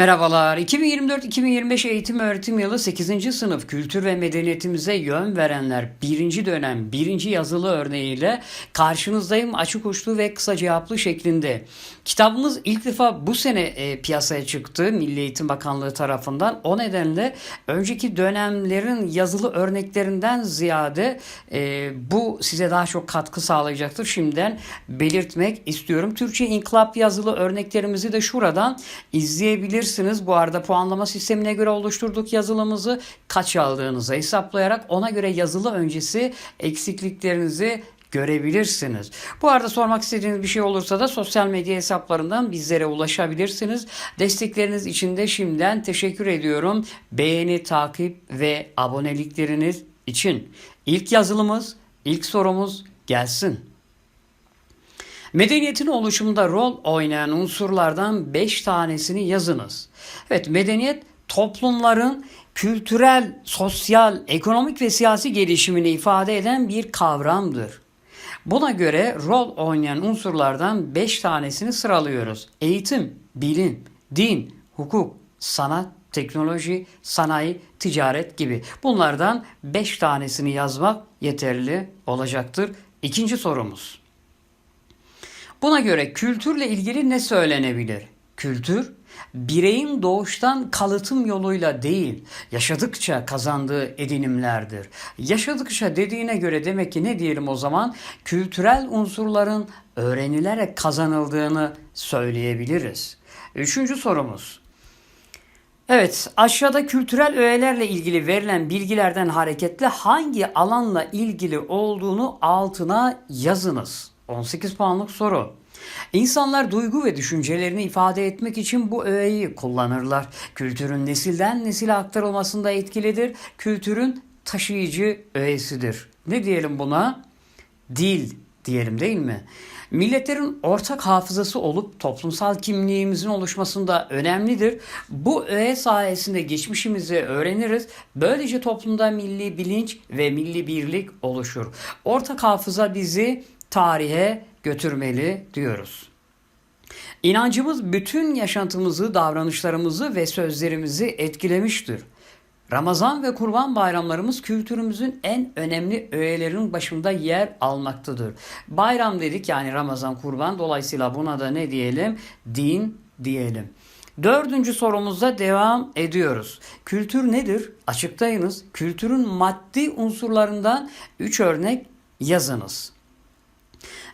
Merhabalar. 2024-2025 eğitim öğretim yılı 8. sınıf kültür ve medeniyetimize yön verenler 1. dönem 1. yazılı örneğiyle karşınızdayım açık uçlu ve kısa cevaplı şeklinde. Kitabımız ilk defa bu sene e, piyasaya çıktı Milli Eğitim Bakanlığı tarafından. O nedenle önceki dönemlerin yazılı örneklerinden ziyade e, bu size daha çok katkı sağlayacaktır. Şimdiden belirtmek istiyorum. Türkçe inkılap yazılı örneklerimizi de şuradan izleyebilirsiniz. Bu arada puanlama sistemine göre oluşturduk yazılımızı. Kaç aldığınızı hesaplayarak ona göre yazılı öncesi eksikliklerinizi görebilirsiniz. Bu arada sormak istediğiniz bir şey olursa da sosyal medya hesaplarından bizlere ulaşabilirsiniz. Destekleriniz için de şimdiden teşekkür ediyorum. Beğeni, takip ve abonelikleriniz için. İlk yazılımız, ilk sorumuz gelsin. Medeniyetin oluşumunda rol oynayan unsurlardan 5 tanesini yazınız. Evet, medeniyet toplumların kültürel, sosyal, ekonomik ve siyasi gelişimini ifade eden bir kavramdır. Buna göre rol oynayan unsurlardan 5 tanesini sıralıyoruz. Eğitim, bilim, din, hukuk, sanat, teknoloji, sanayi, ticaret gibi. Bunlardan 5 tanesini yazmak yeterli olacaktır. İkinci sorumuz. Buna göre kültürle ilgili ne söylenebilir? Kültür, bireyin doğuştan kalıtım yoluyla değil, yaşadıkça kazandığı edinimlerdir. Yaşadıkça dediğine göre demek ki ne diyelim o zaman? Kültürel unsurların öğrenilerek kazanıldığını söyleyebiliriz. Üçüncü sorumuz. Evet, aşağıda kültürel öğelerle ilgili verilen bilgilerden hareketle hangi alanla ilgili olduğunu altına yazınız. 18 puanlık soru. İnsanlar duygu ve düşüncelerini ifade etmek için bu öğeyi kullanırlar. Kültürün nesilden nesile aktarılmasında etkilidir. Kültürün taşıyıcı öğesidir. Ne diyelim buna? Dil diyelim değil mi? Milletlerin ortak hafızası olup toplumsal kimliğimizin oluşmasında önemlidir. Bu öğe sayesinde geçmişimizi öğreniriz. Böylece toplumda milli bilinç ve milli birlik oluşur. Ortak hafıza bizi tarihe götürmeli diyoruz. İnancımız bütün yaşantımızı, davranışlarımızı ve sözlerimizi etkilemiştir. Ramazan ve Kurban bayramlarımız kültürümüzün en önemli öğelerinin başında yer almaktadır. Bayram dedik yani Ramazan, Kurban dolayısıyla buna da ne diyelim? Din diyelim. Dördüncü sorumuzda devam ediyoruz. Kültür nedir? Açıklayınız. Kültürün maddi unsurlarından üç örnek yazınız.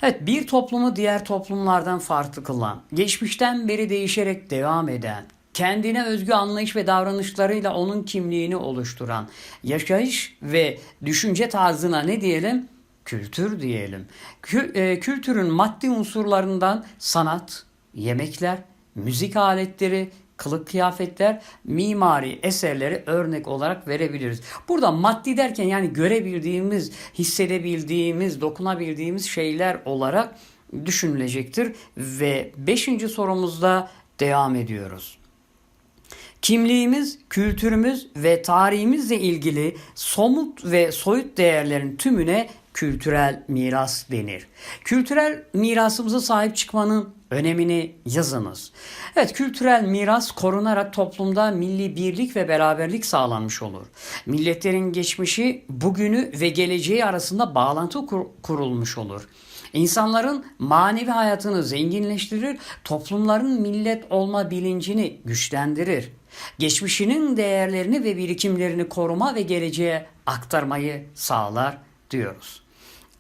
Evet bir toplumu diğer toplumlardan farklı kılan, geçmişten beri değişerek devam eden, kendine özgü anlayış ve davranışlarıyla onun kimliğini oluşturan, yaşayış ve düşünce tarzına ne diyelim? Kültür diyelim. Kü- e, kültürün maddi unsurlarından sanat, yemekler, müzik aletleri, kılık kıyafetler, mimari eserleri örnek olarak verebiliriz. Burada maddi derken yani görebildiğimiz, hissedebildiğimiz, dokunabildiğimiz şeyler olarak düşünülecektir. Ve beşinci sorumuzda devam ediyoruz. Kimliğimiz, kültürümüz ve tarihimizle ilgili somut ve soyut değerlerin tümüne kültürel miras denir. Kültürel mirasımıza sahip çıkmanın önemini yazınız. Evet, kültürel miras korunarak toplumda milli birlik ve beraberlik sağlanmış olur. Milletlerin geçmişi, bugünü ve geleceği arasında bağlantı kur- kurulmuş olur. İnsanların manevi hayatını zenginleştirir, toplumların millet olma bilincini güçlendirir. Geçmişinin değerlerini ve birikimlerini koruma ve geleceğe aktarmayı sağlar diyoruz.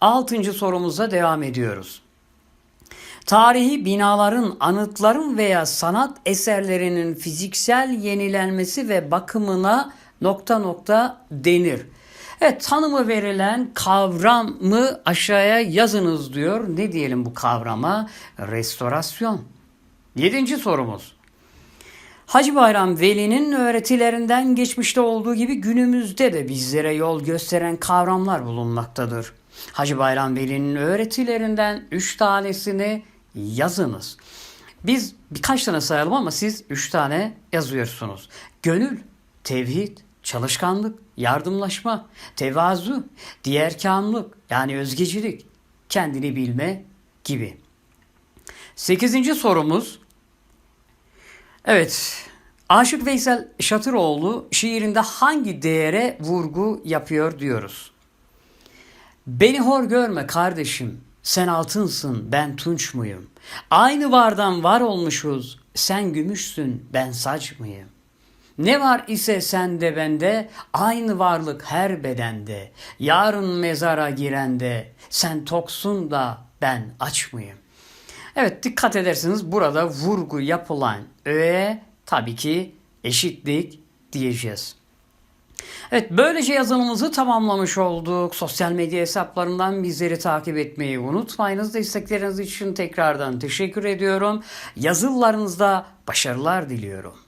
Altıncı sorumuza devam ediyoruz. Tarihi binaların, anıtların veya sanat eserlerinin fiziksel yenilenmesi ve bakımına nokta nokta denir. Evet tanımı verilen kavramı aşağıya yazınız diyor. Ne diyelim bu kavrama? Restorasyon. Yedinci sorumuz. Hacı Bayram Veli'nin öğretilerinden geçmişte olduğu gibi günümüzde de bizlere yol gösteren kavramlar bulunmaktadır. Hacı Bayram Veli'nin öğretilerinden üç tanesini yazınız. Biz birkaç tane sayalım ama siz üç tane yazıyorsunuz. Gönül, tevhid, çalışkanlık, yardımlaşma, tevazu, diğerkamlık yani özgecilik, kendini bilme gibi. Sekizinci sorumuz Evet, Aşık Veysel Şatıroğlu şiirinde hangi değere vurgu yapıyor diyoruz. Beni hor görme kardeşim, sen altınsın, ben tunç muyum? Aynı vardan var olmuşuz, sen gümüşsün, ben saç mıyım? Ne var ise sende bende, aynı varlık her bedende. Yarın mezara girende, sen toksun da ben aç mıyım? Evet dikkat edersiniz burada vurgu yapılan öğe tabii ki eşitlik diyeceğiz. Evet böylece yazılımımızı tamamlamış olduk. Sosyal medya hesaplarından bizleri takip etmeyi unutmayınız. Destekleriniz için tekrardan teşekkür ediyorum. Yazılarınızda başarılar diliyorum.